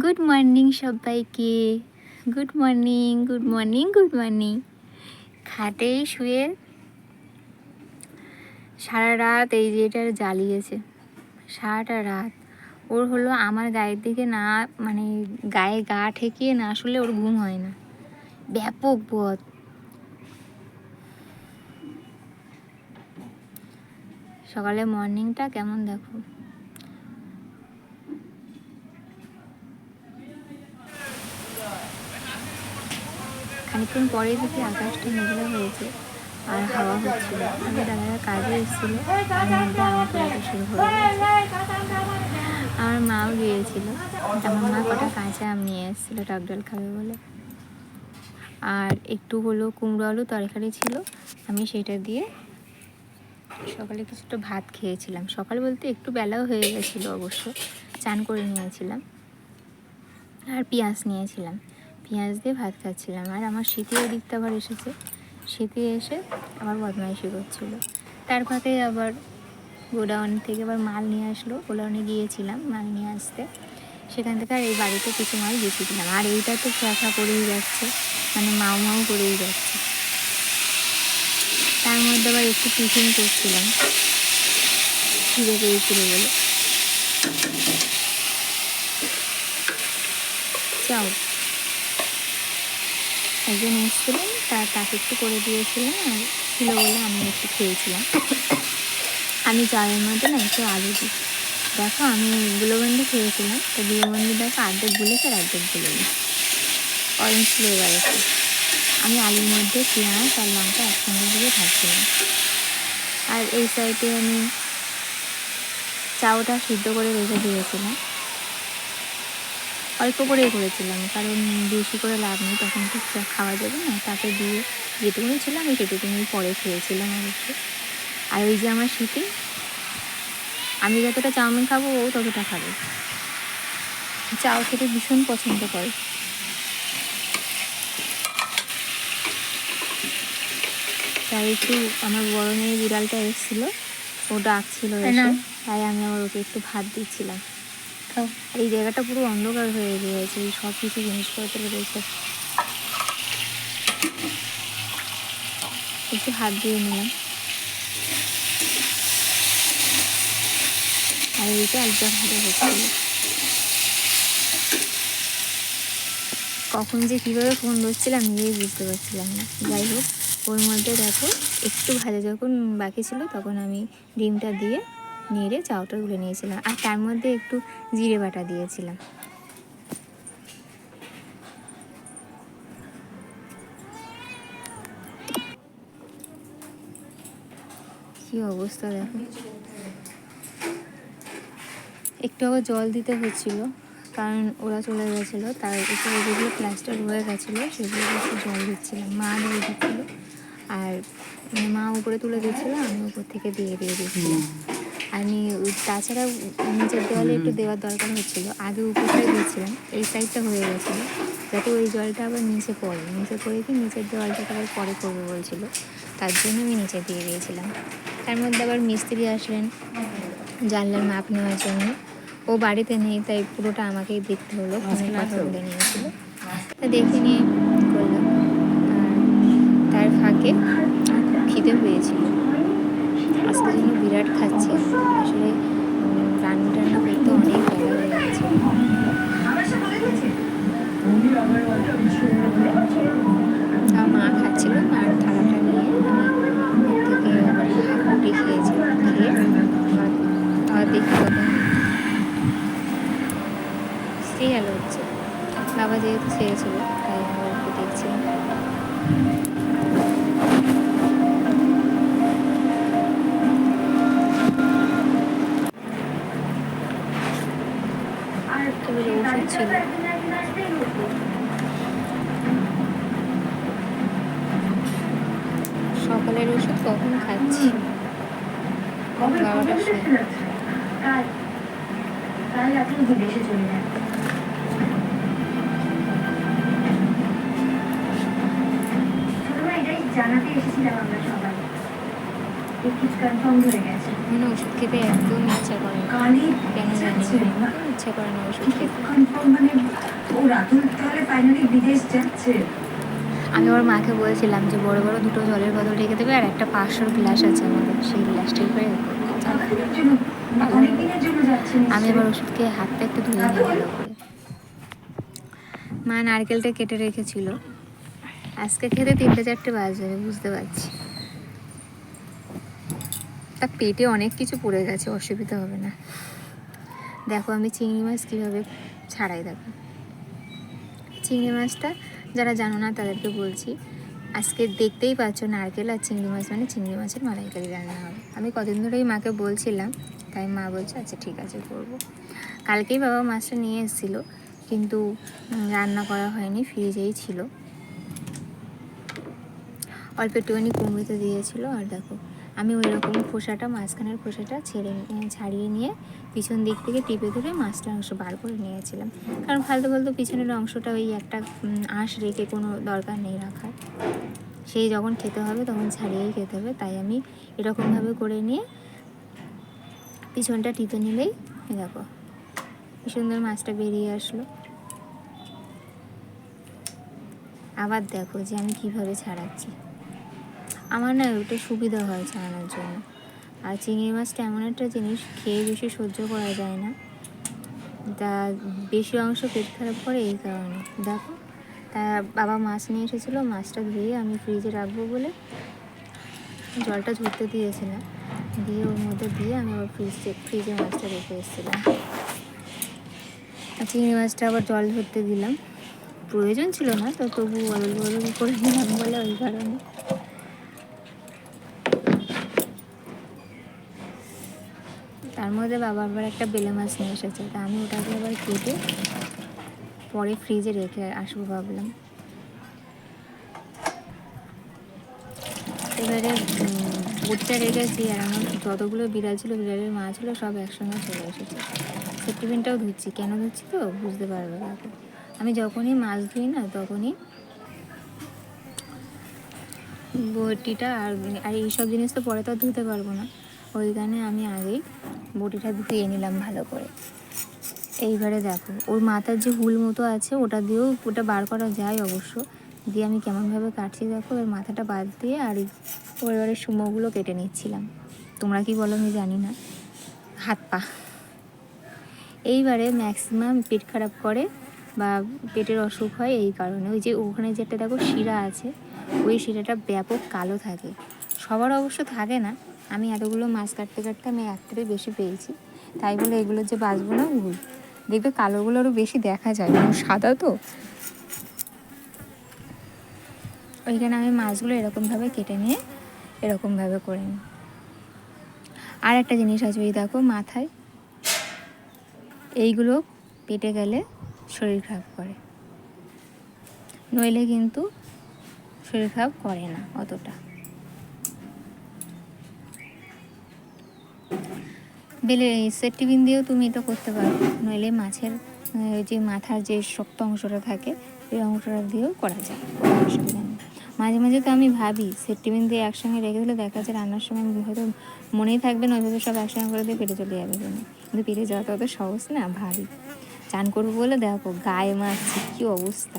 Good morning সবাইকে। Good morning good morning good morning খাটে শুয়ে সারা রাত এই যে এটা জ্বালিয়েছে। সারাটা রাত। ওর হলো আমার গায়ের দিকে না মানে গায়ে গা ঠেকিয়ে না আসলে ওর ঘুম হয় না। ব্যাপক পথ সকালে মর্নিংটা কেমন দেখো? খানিকক্ষণ পরে দেখি আকাশটা মেঘলা হয়েছে আর হাওয়া হচ্ছিল। আমি দাদারা কাজে এসেছিল আমার শুরু আমার মাও গিয়েছিল। আমার মা কটা কাঁচা আম নিয়ে এসেছিল টক ডাল খাবে বলে। আর একটু হলো কুমড়ো আলু তরকারি ছিল, আমি সেটা দিয়ে সকালে কিছুটা ভাত খেয়েছিলাম। সকাল বলতে একটু বেলাও হয়ে গেছিল অবশ্য, চান করে নিয়েছিলাম। আর পেঁয়াজ নিয়েছিলাম। পেঁয়াজ দিয়ে ভাত খাচ্ছিলাম। আর আমার শীতে দিকটা আবার এসেছে। শীতে এসে আবার বদমাইশি করছিল। তার ফাঁকে আবার গোডাউন থেকে আবার মাল নিয়ে আসলো। গোডাউনে গিয়েছিলাম মাল নিয়ে আসতে। সেখান থেকে আর এই বাড়িতে কিছু মাল বেশি দিলাম। আর এইটা তো ফ্যাফা করেই যাচ্ছে। মানে মাও মাও করেই যাচ্ছে। তার মধ্যে আবার একটু টিফিন করছিলাম। ফিরে পেয়েছিল বলে। চাও একজন এসেছিলেন তার তাকে একটু করে দিয়েছিলাম আর ছিল বলে আমি একটু খেয়েছিলাম। আমি চায়ের মধ্যে না একটু আলু দিই। দেখো আমি গুলোবন্দি খেয়েছিলাম, তো গুলোবন্দি দেখো অর্ধেক গুলেছে আর অর্ধেক গুলোনি অরেঞ্জ ফ্লেভার আছে আমি আলুর মধ্যে পেঁয়াজ আর লঙ্কা একসঙ্গে দিয়ে ভাজছিলাম। আর এই সাইডে আমি চাউটা সিদ্ধ করে রেখে দিয়েছিলাম। অল্প করেই করেছিলাম কারণ বেশি করে লাভ নেই তখন তো খাওয়া যাবে না। তাকে দিয়ে যেটুকুনি ছিল আমি সেটুকুনি পরে খেয়েছিলাম অবশ্য। আর ওই যে আমার শীতে আমি যতটা চাউমিন খাব ও ততটা খাবে। চাও খেতে ভীষণ পছন্দ করে। তাই একটু আমার বড় মেয়ে বিড়ালটা এসেছিল ও ডাকছিল তাই আমি আবার ওকে একটু ভাত দিচ্ছিলাম। এই জায়গাটা পুরো অন্ধকার হয়ে গিয়েছে সব কিছু জিনিসপত্র রয়েছে। একটু হাত দিয়ে নিলাম। আর এইটা ভালো হচ্ছিল কখন যে কীভাবে ফোন ধরছিলাম নিজেই বুঝতে পারছিলাম না। যাই হোক, ওর মধ্যে দেখো, একটু ভাজা যখন বাকি ছিল তখন আমি ডিমটা দিয়ে নেড়ে চাউটা তুলে নিয়েছিলাম। আর তার মধ্যে একটু জিরে বাটা দিয়েছিলাম। কি অবস্থা দেখো। একটু আবার জল দিতে হচ্ছিল, কারণ ওরা চলে গেছিল তার উপরে যেগুলো প্লাস্টার হয়ে গেছিল, সেগুলো একটু জল দিচ্ছিলাম। মা দিয়ে দিচ্ছিল আর মানে মা উপরে তুলে দিচ্ছিল, আমি উপর থেকে দিয়ে দিয়ে দিচ্ছিলাম। আমি তাছাড়া নিচের দেওয়ালে একটু দেওয়ার দরকার হচ্ছিল। আগে উপরটাই দিয়েছিলাম এই সাইডটা হয়ে গেছিল। যাতে ওই জলটা আবার নিচে পড়ে। নিচে পড়ে কি নিচের দেওয়ালটাকে আবার পরে করব বলছিলো। তার জন্য আমি নিচে দিয়ে দিয়েছিলাম। তার মধ্যে আবার মিস্ত্রি আসলেন জানলার মাপ নেওয়ার জন্য। ও বাড়িতে নেই তাই পুরোটা আমাকেই দেখতে হলো। ফোনে কথা বলে নিয়েছিল। তা দেখে নিয়ে করলাম। আর তার ফাঁকে খিদে হয়েছিল আজকে জন্য বিরাট খাচ্ছি। আসলে রান্না টান্না করতে অনেক বেলা হয়ে গেছে আর মা খাচ্ছিল আর থালাটা নিয়ে। আমি থেকে আবার হাফ রুটি খেয়েছি খেয়ে। কত সিরিয়াল হচ্ছে বাবা যেহেতু ছেড়েছিল, তাই আমরা দেখছিলাম তবে ওষুধ ছিল সকালের ওষুধ কখন খাচ্ছি বারোটার সময় তাহলে আপনি বিদেশে চলে যান ছোটবেলায় এটাই জানাতে এসেছিলাম আমরা সবাই টিকিট কনফার্ম হয়ে গেছে মানে ওষুধ খেতে একদম ইচ্ছা করে কেন জানি ইচ্ছা করে না ওষুধ খেতে আমি আমার মাকে বলেছিলাম যে বড় বড় দুটো জলের বোতল রেখে দেবে আর একটা পাঁচশোর গ্লাস আছে আমাদের সেই গ্লাসটাই করে আমি। আবার ওষুধ খেয়ে হাতটা একটু ধুয়ে নিই ভালো করে মা নারকেলটা কেটে রেখেছিল। আজকে খেতে তিনটে চারটে বাজবে বুঝতে পারছি। তা পেটে অনেক কিছু পড়ে গেছে, অসুবিধা হবে না। দেখো আমি চিংড়ি মাছ কীভাবে ছাড়াই, দেখো। চিংড়ি মাছটা যারা জানো না, তাদেরকে বলছি, আজকে দেখতেই পাচ্ছ নারকেল আর চিংড়ি মাছ মানে চিংড়ি মাছের মালাইকারি রান্না হবে। আমি কদিন ধরেই মাকে বলছিলাম, তাই মা বলছে আচ্ছা ঠিক আছে, করব। কালকেই বাবা মাছটা নিয়ে এসেছিল, কিন্তু রান্না করা হয়নি, ফ্রিজেই ছিল। অল্প একটুখানি কুমড়োতে দিয়েছিল, আর দেখো আমি ওই রকম খোসাটা, মাঝখানের খোসাটা ছেড়ে ছাড়িয়ে নিয়ে পিছন দিক থেকে টিপে ধরে মাছটার অংশ বার করে নিয়েছিলাম। কারণ ফালতু ফালতু পিছনের অংশটা ওই একটা আঁশ রেখে কোনো দরকার নেই রাখার। সেই যখন খেতে হবে তখন ছাড়িয়েই খেতে হবে। তাই আমি এরকমভাবে করে নিয়ে পিছনটা টিপে নিলেই দেখো, কি সুন্দর মাছটা বেরিয়ে আসলো। আবার দেখো যে আমি কীভাবে ছাড়াচ্ছি। আমার না ওটা সুবিধা হয় ছাড়ানোর জন্য। আর চিংড়ি মাছটা এমন একটা জিনিস, খেয়ে বেশি সহ্য করা যায় না। তা বেশি অংশ পেট খারাপ করে এই কারণে। দেখো, তা বাবা মাছ নিয়ে এসেছিল, মাছটা ধুয়ে আমি ফ্রিজে রাখব বলে জলটা ঝরতে দিয়েছিলাম। দিয়ে ওর মধ্যে দিয়ে আমি আবার ফ্রিজে ফ্রিজে মাছটা রেখে এসেছিলাম। আর চিংড়ি মাছটা আবার জল ধরতে দিলাম। প্রয়োজন ছিল না, তো তবু বদল বদল করে দিলাম বলে ওই কারণে। তার মধ্যে বাবা আবার একটা বেলে মাছ নিয়ে এসেছে। তা আমি ওটাকে আবার কেটে পরে ফ্রিজে রেখে আসব ভাবলাম। এবারে বুটটা রেখেছি আর আমার যতগুলো বিড়াল ছিল, বিড়ালের মা ছিল, সব একসঙ্গে চলে এসেছে। সেফটিপিনটাও ধুচ্ছি। কেন ধুচ্ছি তো বুঝতে পারবে তাকে আমি যখনই মাছ ধুই না, তখনই বটিটা আর আর এইসব জিনিস তো পরে তো ধুতে পারব না। ওইখানে আমি আগেই বটিটা ধুয়ে নিলাম ভালো করে। এইবারে দেখো, ওর মাথার যে হুল মতো আছে, ওটা দিয়েও ওটা বার করা যায় অবশ্য। দিয়ে আমি কেমনভাবে কাটছি দেখো ওর মাথাটা বাদ দিয়ে আর এই পরিবারের সুমোগুলো কেটে নিচ্ছিলাম। তোমরা কি বলো আমি জানি না। হাত পা। এইবারে ম্যাক্সিমাম পেট খারাপ করে বা পেটের অসুখ হয় এই কারণে। ওই যে ওখানে যেটা দেখো শিরা আছে, ওই শিরাটা ব্যাপক কালো থাকে। সবার অবশ্য থাকে না আমি এতগুলো মাছ কাটতে কাটতে আমি একটারই বেশি পেয়েছি। তাই বলে এগুলো যে বাঁচবো না ভুল দেখবে কালোগুলো আরও বেশি দেখা যায়। কারণ সাদা তো। ওইখানে আমি মাছগুলো এরকমভাবে কেটে নিয়ে এরকমভাবে করে নিই। আর একটা জিনিস আছে, ওই দেখো মাথায়। এইগুলো পেটে গেলে শরীর খারাপ করে। নইলে কিন্তু শরীর খারাপ করে না অতটা। বেলে সেটিবিন দিয়েও তুমি এটা করতে পারো। নইলে মাছের যে মাথার যে শক্ত অংশটা থাকে এই অংশটা দিয়েও করা যায়। কোনো অসুবিধা নেই। মাঝে মাঝে তো আমি ভাবি সেটিবিন দিয়ে একসঙ্গে রেখে দিলে দেখা যাচ্ছে রান্নার সময় হয়তো মনেই থাকবে না, ওইভাবে সব একসঙ্গে করে দিয়ে পেটে চলে যাবে জন্য কিন্তু পেটে যাওয়া তো অত সহজ না, ভারী। চান করব বলে দেখো, গায়ে মারছি, কী অবস্থা।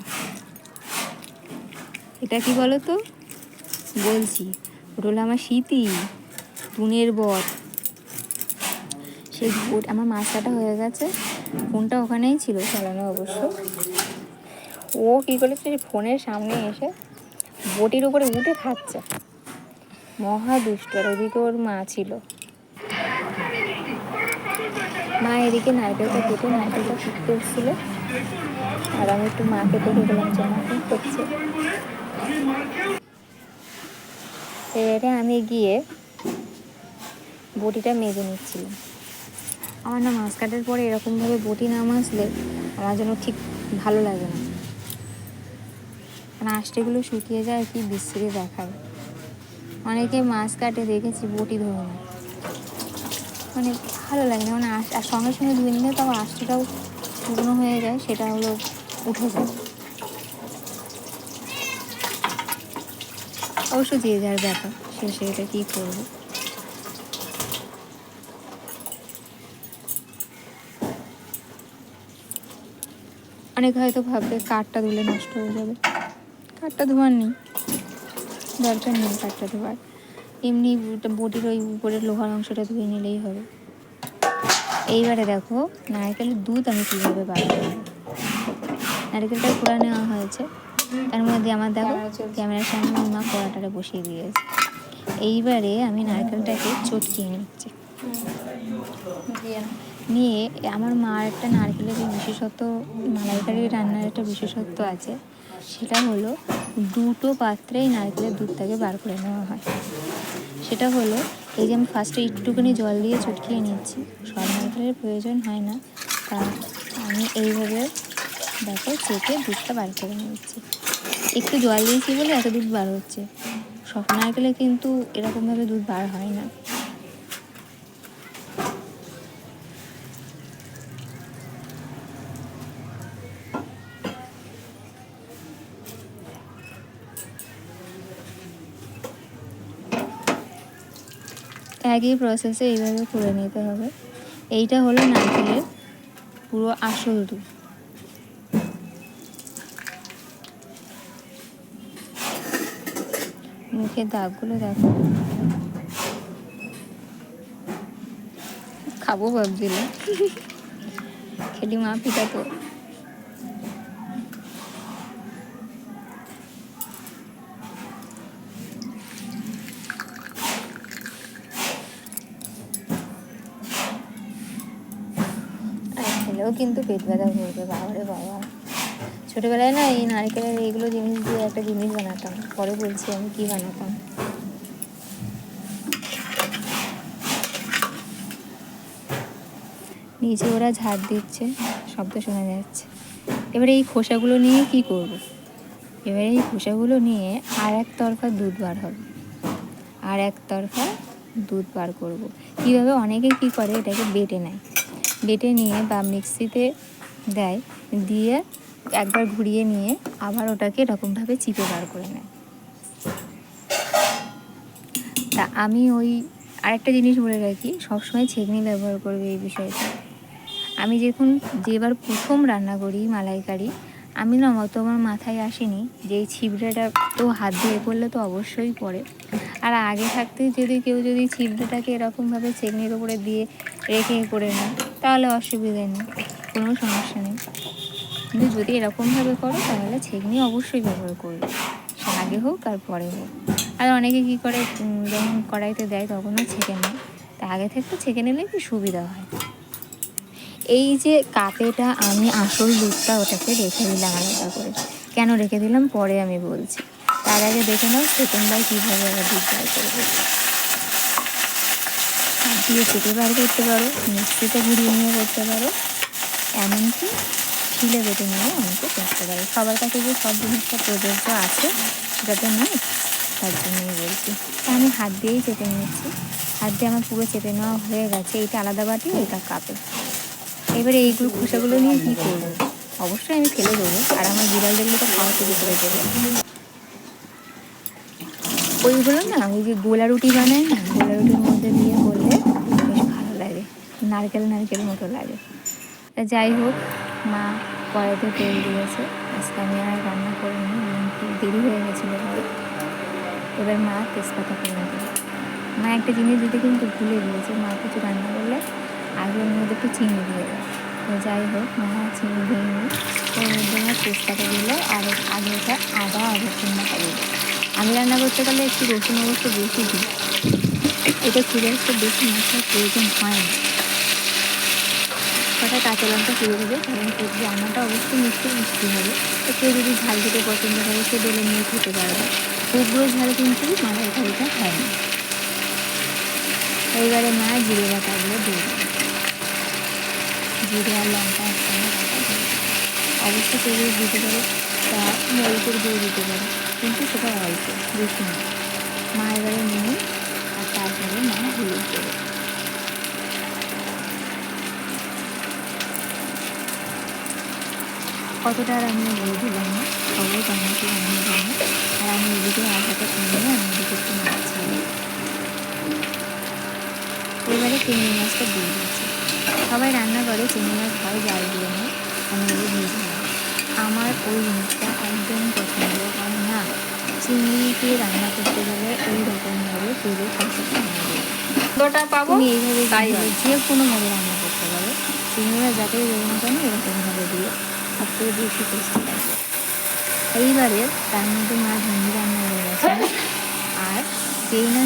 এটা কি বলো তো? বলছি, ওটা হলো আমার স্মৃতি, টুনের বর। সেই বোট আমার মাছ কাটা হয়ে গেছে। ফোনটা ওখানেই ছিল চালানো অবশ্য। ও কী করেছে ফোনের সামনে এসে বটির উপরে উঠে খাচ্ছে। মহা আর ওদিকে ওর মা ছিল। মা এদিকে নারকেলটা কেটে নারকেলটা ফুটতে এসেছিল। আর আমি একটু মাকে দেখে গেলাম যে মা কী করছে। এবারে আমি গিয়ে বটিটা মেজে নিচ্ছিলাম। আমার না মাছ কাটার পরে এরকমভাবে বটি না মাজলে আমার জন্য ঠিক ভালো লাগে না। মানে আষ্টেগুলো শুকিয়ে যায়, কি বিশ্রী দেখায়। অনেকে মাছ কাটে, দেখেছি বটি ধরে না মানে ভালো লাগে না মানে আর সঙ্গে সঙ্গে ধুয়ে নিলে তখন আষ্টেটাও শুকনো হয়ে যায়, সেটা হলো উঠে যায়। অবশ্য যে যার ব্যাপার, সে সেটা কী করবে? অনেকে হয়তো ভাববে কাঠটা ধুলে নষ্ট হয়ে যাবে। কাঠটা ধোয়ার নেই। দরকার নেই কাঠটা ধোয়ার। এমনি বটির ওই উপরের লোহার অংশটা ধুয়ে নিলেই হবে। এইবারে দেখো, নারকেলের দুধ আমি কীভাবে বার করব? নারকেলটা কুড়া নেওয়া হয়েছে। তার মধ্যে আমার দেখো, ক্যামেরার সামনে মা কড়াটারে বসিয়ে দিয়েছে। এইবারে আমি নারকেলটাকে চটকিয়ে নিচ্ছি। নিয়ে আমার মার একটা নারকেলের যে বিশেষত্ব মালাইকারি রান্নার একটা বিশেষত্ব আছে, সেটা হলো দুটো পাত্রেই নারকেলের দুধটাকে বার করে নেওয়া হয়। সেটা হলো, এই যে আমি ফার্স্টে একটুখানি জল দিয়ে চটকিয়ে নিচ্ছি, সব নারকেলের প্রয়োজন হয় না, তা আমি এইভাবে দেখো চেপে দুধটা বার করে নিচ্ছি। একটু জল দিয়েছি বলে এত দুধ বার হচ্ছে। সব নারকেলে কিন্তু এরকমভাবে দুধ বার হয় না। একই প্রসেসে এইভাবে করে নিতে হবে। এইটা হলো নারকেলের পুরো আসল দুধ। মুখের দাগগুলো দেখো। খাব ভাবছিলাম খেলি মা, পিঠা তো আর খেলেও কিন্তু পেট ব্যথা করবে, বাবারে বাবা। ছোটোবেলায় না এই নারকেলের এইগুলো জিনিস দিয়ে একটা জিনিস বানাতাম, পরে বলছি আমি কি বানাতাম। নিচে ওরা ঝাড় দিচ্ছে, শব্দ শোনা যাচ্ছে। এবারে এই খোসাগুলো নিয়ে কি করব। এবারে এই খোসাগুলো নিয়ে আর এক তরফা দুধ বার হবে। আর এক তরফা দুধ বার করব। কীভাবে? অনেকে কি করে? এটাকে বেটে নেয়। বেটে নিয়ে বা মিক্সিতে দেয়, দিয়ে একবার ঘুরিয়ে নিয়ে আবার ওটাকে এরকমভাবে চিপে বার করে নেয়। তা আমি ওই আরেকটা জিনিস বলে রাখি, সবসময় ছেঁকনি ব্যবহার করবে এই বিষয়টা। আমি যখন যেবার প্রথম রান্না করি মালাইকারি, আমি না অত আমার মাথায় আসেনি যে এই ছিবড়েটা তো হাত দিয়ে করলে তো অবশ্যই পড়ে। আর আগে থাকতে যদি কেউ যদি ছিবড়েটাকে এরকমভাবে ছেঁকনির উপরে দিয়ে রেখে করে নেয় তাহলে অসুবিধা নেই, কোনো সমস্যা নেই। কিন্তু যদি এরকমভাবে করো, তাহলে ছেঁকনি অবশ্যই ব্যবহার করবে। সে আগে হোক আর পরে হোক। আর অনেকে কী করে যখন কড়াইতে দেয় তখনও ছেঁকে নেয়। তা আগে থেকে ছেঁকে নিলে কি সুবিধা হয়। এই যে কাপেটা আমি আসল দুধটা ওটাকে রেখে দিলাম আলাদা করে। কেন রেখে দিলাম? পরে আমি বলছি। তার আগে দেখে নাও সেকেন্ডবার কীভাবে আমরা দুধ বার করব। দিয়ে চেপে বার করতে পারো, মিক্সিতে ঘুরিয়ে নিয়ে করতে পারো। এমনকি শিলে বেটে নিয়ে অনেকে করতে পারে। সবার কাছে যে সব জিনিসটা প্রযোজ্য আছে সেটা তো নয় তার জন্যই বলছি। তা আমি হাত দিয়েই চেপে নিয়েছি। হাত দিয়ে আমার পুরো চেপে নেওয়া হয়ে গেছে। এইটা আলাদা বাটি এটা কাপে। এবারে এইগুলো খোসাগুলো নিয়ে কী করব? অবশ্যই আমি ফেলে দেবো, আর আমার বিড়াল দেখলে তো খাওয়া শুরু করে দেবে। ওইগুলো না, ওই যে গোলা রুটি বানায় না, গোলা রুটির মধ্যে দিয়ে করলে বেশ ভালো লাগে নারকেল নারকেল মতো লাগে। যাই হোক, মা কড়াইতে তেল দিয়েছে। আজকে আমি আর রান্না করিনি একটু দেরি হয়ে গেছিল এবার মা তেজপাতা করে দিল। মা একটা জিনিস দিতে কিন্তু ভুলে গিয়েছে, মা কিছু রান্না করলে আগে ওর মধ্যে একটু চিনি দিয়ে দেয় যাই হোক, মা চিনি দিয়ে নিই ওর মধ্যে আমার তেজপাতা দিল আর আগে ওটা আদা আর রসুন বাটা দিল। আমি রান্না করতে গেলে একটু রসুন অবশ্য বেশি দিই। এটা খুব একটা বেশি মশলার প্রয়োজন হয় না। কটা কাঁচা লঙ্কা ফিরে দেবে, কারণ এর রান্নাটা অবশ্যই মিষ্টি মিষ্টি হবে। তো কেউ যদি ঝাল খেতে পছন্দ করে, সে বেলে নিয়ে খেতে পারবে। উগ্র ঝাল কিন্তু মালাই কারিটা খায় না। এইবারে মা জিরে বাটাগুলো দিয়ে দেবে। জিরে আর লঙ্কা একসঙ্গে অবশ্যই কেউ যদি দিতে পারে, তা মরিচের দিয়ে দিতে পারে, কিন্তু সেটা অল্প, বেশি না মা এবারে নিয়ে আর তারপরে মা হলুদ দেবে। কতটা আর আমি বলে দিলাম না সবাই বানাতে রান্না জানি আর আমি এদিকে আটাটা কিনে আমি এদিকে একটু মাছ ছাড়ি এবারে চিংড়ি মাছটা দিয়ে দিচ্ছি। সবাই রান্না করে চিংড়ি মাছ হয় জাল দিয়ে নেয় আমি এগুলো দিয়ে আমার ওই জিনিসটা একদম পছন্দ হয় না। চিংড়িকে রান্না করতে গেলে ওই রকমভাবে তেলে কষাতে হবে পাবো? এইভাবে যে কোনো ভাবে রান্না করতে পারো। চিংড়িরা যাতে না কেন এরকমভাবে দিয়ে। সব বেশি টেস্টি লাগবে এইবারে তার মধ্যে মা ভেন্ডি রান্না হয়ে গেছে। আর যেই না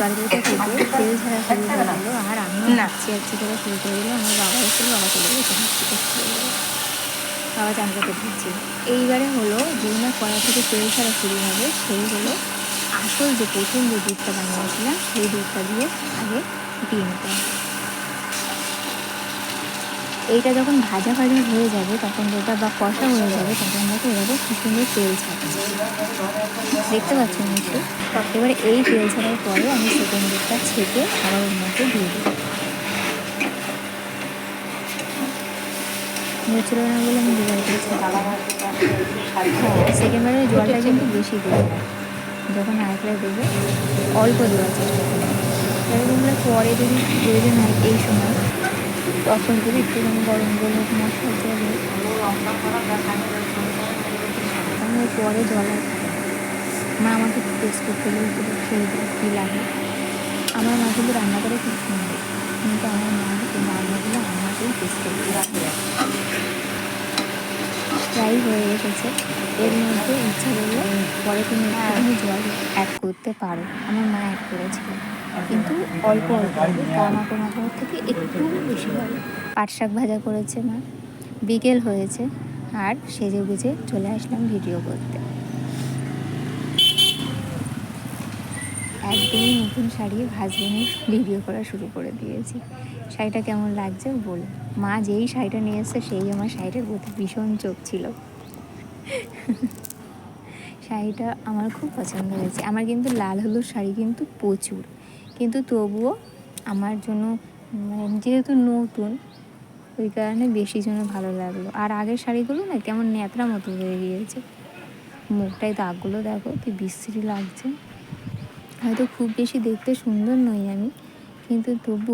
তরকারিটা থেকে তেল ছাড়া শুরু করে দিল আর আমি না। নাচছি আচ্ছি করে শুরু করে দিল। আমার বাবা এসে বাবা চলে গেছে নাচতে করতে বাবা চান করতে দিচ্ছি এইবারে হলো যেই না কড়া থেকে তেল ছাড়া শুরু হবে সেই হলো আসল যে প্রথম যে দুধটা বানিয়েছিলাম সেই দুধটা দিয়ে আগে দিয়ে নিতে হবে এইটা যখন ভাজা ভাজা হয়ে যাবে, তখন যেটা বা কষা হয়ে যাবে, তখন দেখো কি সুন্দর তেল ছাড়ছে। দেখতে পাচ্ছেন নিশ্চয়ই এবারে এই তেল ছাড়ার পরে আমি সেকেন্ড দুধটা ছেঁকে আবার ওর মধ্যে দিয়ে দেবো। না বলে আমি দুবার করেছি। হ্যাঁ সেকেন্ডবারে জলটা কিন্তু বেশি দেবে যখন আরেকবার দেবে, অল্প দেওয়ার চেষ্টা করবে। পরে যদি প্রয়োজন হয় এই সময় তখন যদি একটুখানি গরম গরম মশলা দেবে আমি পরে জল। মা আমাকে টেস্ট করতে বলছিল খেয়ে দেয় কী লাগে? আমার মা কিন্তু রান্না করে খুব সুন্দর। কিন্তু আমার মা রান্নাগুলো আমাকেই টেস্ট করতে লাগে প্রায় হয়ে এসেছে। এর মধ্যে ইচ্ছা করলে পরে তুমি জল অ্যাড করতে পারো। আমার মা অ্যাড করেছিল। কিন্তু অল্প অল্প মাখো মাখো থেকে একটু বেশি হবে। পাট শাক ভাজা করেছে মা, বিকেল হয়েছে আর সেজে গুজে চলে আসলাম ভিডিও করতে। একদমই নতুন শাড়ি ভাজবেনের ভিডিও করা শুরু করে দিয়েছি। শাড়িটা কেমন লাগছে বল মা যেই শাড়িটা নিয়ে এসছে সেই আমার শাড়িটার প্রতি ভীষণ চোখ ছিল। শাড়িটা আমার খুব পছন্দ হয়েছে। আমার কিন্তু লাল হলুদ শাড়ি কিন্তু প্রচুর। কিন্তু তবুও আমার জন্য মানে যেহেতু নতুন, ওই কারণে বেশি জন্য ভালো লাগল। আর আগের শাড়িগুলো না কেমন ন্যাতরা মতো হয়ে গিয়েছে। মুখটায় দাগগুলো দেখো, কি বিশ্রী লাগছে। হয়তো খুব বেশি দেখতে সুন্দর নই আমি, কিন্তু তবু